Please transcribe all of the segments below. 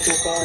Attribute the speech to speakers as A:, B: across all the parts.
A: Gracias.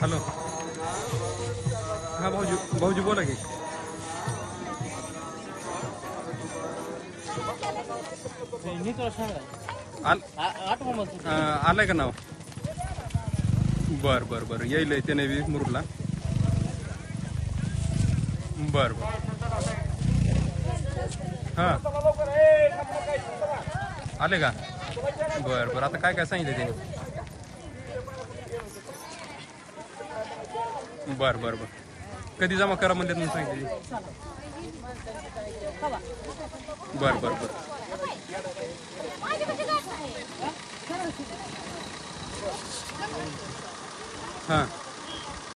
B: Hello. हा, भाऊजी भाऊजी बोला की। आल का नाव? बर बर बर. येईल त्याने बी मुरुडला. बर बर. हा. आले का? बर बर. आता काय काय सांगितलं ते बर बर बर. कधी जमा करा म्हणले तुम्ही सांगितले बर बर बर. हां.